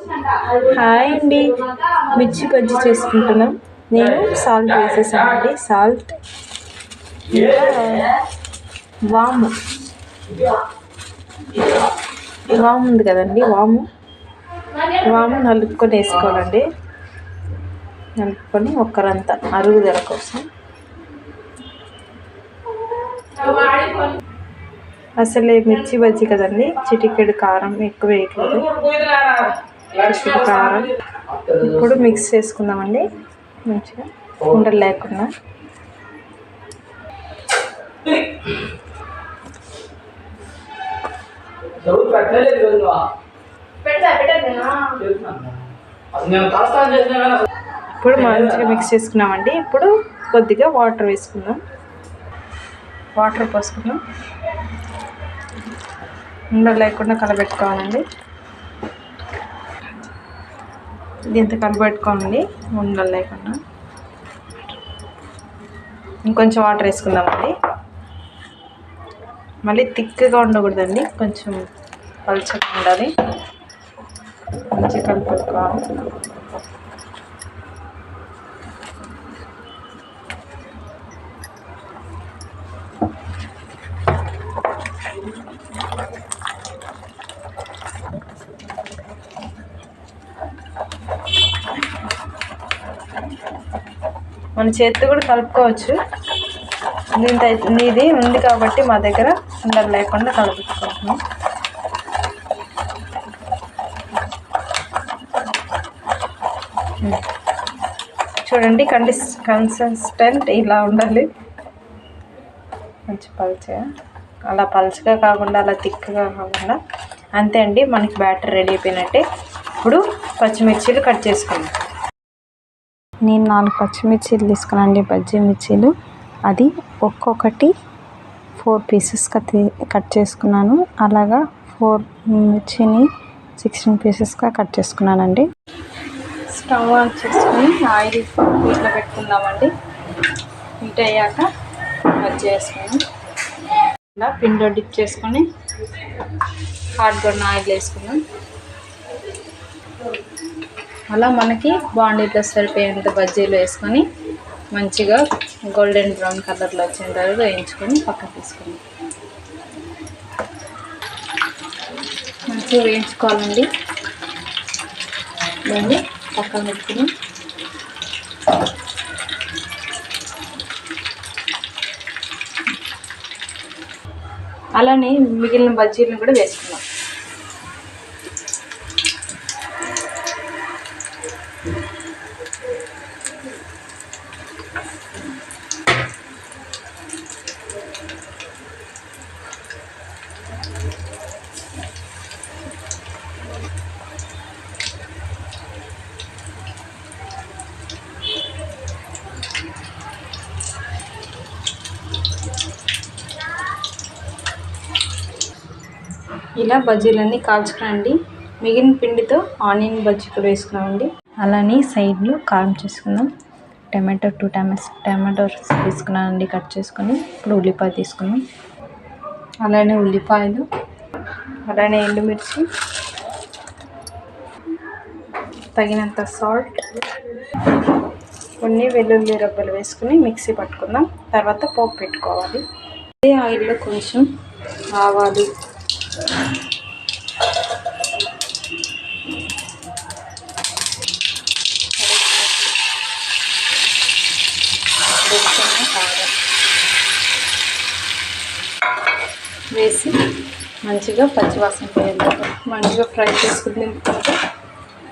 Hi అండి. మిర్చి బజ్జి చేసుకుంటున్నాం. నేను సాల్ట్ వేసేసానండి. సాల్ట్ వాము. వాము ఉంది కదండి వాము. వాము నలుపుకొని వేసుకోవాలండి. నలుపుకొని ఒక్కరంతా అరుగుదల కోసం. అసలే మిర్చి బజ్జి కదండి. చిటికెడు కారం ఎక్కువ వేయట్లేదు. కారం. ఇప్పుడు మిక్స్ చేసుకుందామండి. మంచిగా ఉండలు లేకుండా. ఇప్పుడు మంచిగా మిక్స్ చేసుకున్నామండి. ఇప్పుడు కొద్దిగా వాటర్ వేసుకుందాం. వాటర్ పోసుకుందాం. ఉండలు లేకుండా కలబెట్టుకోవాలండి. దీంతో కలబెట్టుకోండి ఉండలు లేకుండా. ఇంకొంచెం వాటర్ వేసుకుందామండి. మళ్ళీ థిక్గా ఉండకూడదండి. కొంచెం పలుచగా ఉండాలి. మంచిగా కలుపుకోవాలి. మన చేతితో కూడా కలుపుకోవచ్చు. దీంతో అయితే ఇది ఉంది కాబట్టి మా దగ్గర ఉండలు లేకుండా కలుపుకుంటున్నాం. చూడండి కండిస్ కన్సిస్టెంట్ ఇలా ఉండాలి. మంచి పలుచగా. అలా పలుచగా కాకుండా అలా తిక్కగా కాకుండా. అంతే అండి మనకి బ్యాటర్ రెడీ అయిపోయినట్టే. ఇప్పుడు పచ్చిమిర్చీలు కట్ చేసుకుందాం. నేను నాలుగు పచ్చిమిర్చీలు తీసుకున్నానండి బజ్జీ మిర్చీలు అది ఒక్కొక్కటి ఫోర్ పీసెస్గా కట్ చేసుకున్నాను. అలాగా ఫోర్ మిర్చిని సిక్స్టీన్ పీసెస్గా కట్ చేసుకున్నానండి. స్టవ్ ఆన్ చేసుకుని ఆయిల్ వీటిలో పెట్టుకుందామండి. హీట్ అయ్యాక బజ్జీ వేసుకొని ఇలా పిండిలో డిప్ చేసుకొని హాట్ గొన్న ఆయిల్ వేసుకున్నాం అలా మనకి బాండీతో సరిపోయేంత బజ్జీలు వేసుకొని మంచిగా గోల్డెన్ బ్రౌన్ కలర్లో వచ్చేంత వరకు వేయించుకొని పక్కన తీసుకుందాం మంచిగా వేయించుకోవాలండి. దాన్ని పక్కన పెట్టుకుని. అలానే మిగిలిన బజ్జీలను కూడా వేసుకుంటాం ఇలా బజ్జీలన్నీ కాల్చుకురండి. మిగిలిన పిండితో ఆనియన్ బజ్జీ కూడా వేసుకున్నామండి. అలానే సైడ్లో కారం చేసుకుందాం. టమాటో టూ టమాస్ టమాటోస్ తీసుకున్నానండి కట్ చేసుకొని. ఇప్పుడు ఉల్లిపాయ తీసుకున్నాం అలానే ఉల్లిపాయలు అలానే ఎండుమిర్చి తగినంత సాల్ట్ కొన్ని వెల్లుల్లి రబ్బలు వేసుకుని మిక్సీ పట్టుకుందాం. తర్వాత పోపు పెట్టుకోవాలి. అదే ఆయిల్లో కొంచెం ఆవాలు వేసి మంచిగా పచ్చివాసన పోయేదాకా మంచిగా ఫ్రై చేసుకుని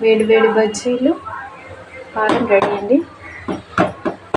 వేడి వేడి బజ్జీలు కారం రెడీ అండి.